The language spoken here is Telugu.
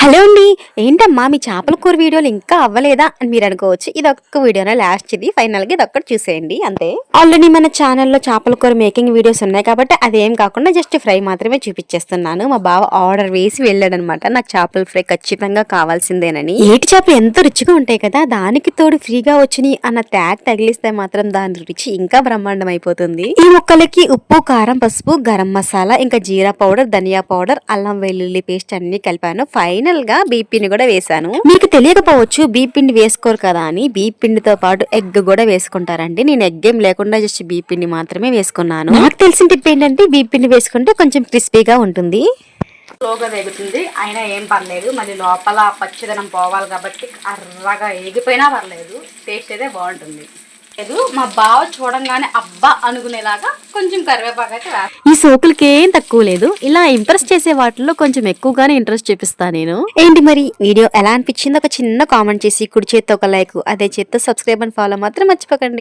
హలో అండి ఏంటమ్మా మీ చేపల కూర వీడియోలు ఇంకా అవ్వలేదా అని మీరు అనుకోవచ్చు. ఇది ఒక్క వీడియోనే లాస్ట్ ఇది ఫైనల్గా ఇది ఒక్కటి చూసేయండి అంతే. ఆల్రెడీ మన ఛానల్లో చేపల కూర మేకింగ్ వీడియోస్ ఉన్నాయి కాబట్టి అదేం కాకుండా జస్ట్ ఫ్రై మాత్రమే చూపించేస్తున్నాను. మా బావ ఆర్డర్ వేసి వెళ్ళాడనమాట. నాకు చేపల ఫ్రై ఖచ్చితంగా కావాల్సిందేనని. ఏటి చేపలు ఎంతో రుచిగా ఉంటాయి కదా దానికి తోడు ఫ్రీగా వచ్చినాయి అన్న ట్యాగ్ తగిలిస్తే మాత్రం దాని రుచి ఇంకా బ్రహ్మాండం అయిపోతుంది. ఈ ముక్కలకి ఉప్పు కారం పసుపు గరం మసాలా ఇంకా జీరా పౌడర్ ధనియా పౌడర్ అల్లం వెల్లుల్లి పేస్ట్ అన్ని కలిపాను. ఫైన్ ఫైనల్గా బీపిండి కూడా వేసాను మీకు తెలియకపోవచ్చు బీపిండి వేసుకోరు కదా అని. బీపిండితో పాటు ఎగ్ కూడా వేసుకుంటారండి. నేను ఎగ్ ఏం లేకుండా జస్ట్ బీపిండి మాత్రమే వేసుకున్నాను. నాకు తెలిసిన టిప్ ఏంటంటే బీపిండి వేసుకుంటే కొంచెం క్రిస్పీగా ఉంటుంది. స్లోగా వేగుతుంది. అయినా ఏం పర్లేదు. మళ్ళీ లోపల పచ్చిదనం పోవాలి కాబట్టి అర్రగా ఏగిపోయినా పర్లేదు. టేస్ట్ అయితే బాగుంటుంది. లేదు. మా బావ చూడంగానే అబ్బా అనుకునేలాగా కొంచెం కరివేపాకు అయితే ఈ సోకులకి ఏం తక్కువ లేదు. ఇలా ఇంప్రెస్ చేసే వాటిల్లో కొంచెం ఎక్కువగానే ఇంట్రెస్ట్ చూపిస్తా నేను. ఏంటి మరి? వీడియో ఎలా అనిపించిందో? ఒక చిన్న కామెంట్ చేసి కుడి చేత్తో ఒక లైక్ అదే చేత్తో సబ్స్క్రైబ్ అండ్ ఫాలో మాత్రం మర్చిపోకండి.